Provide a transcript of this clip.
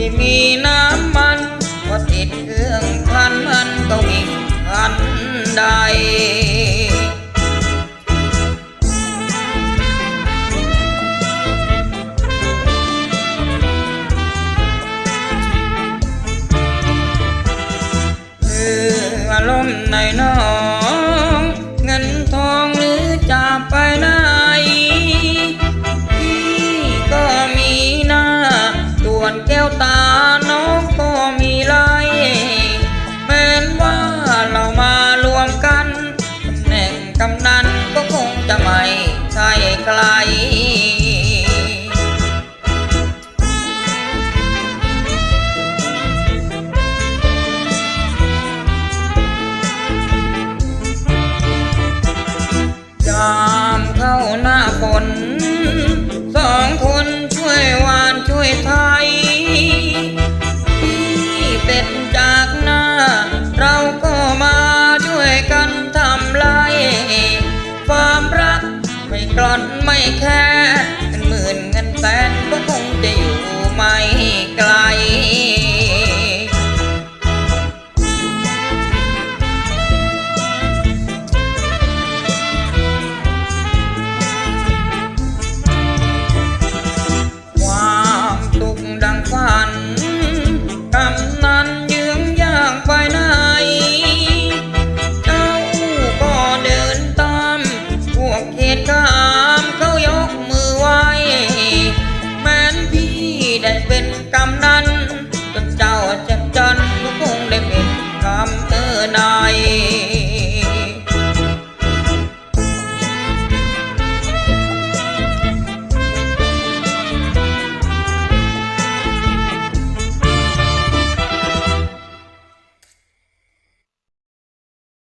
ที่มีน้ำมันว่าติดเครื่องพันมันก็วิ่งพันใดล่มในนอ จะไม่ใช่ไกลยามเข้าหน้าฝน break.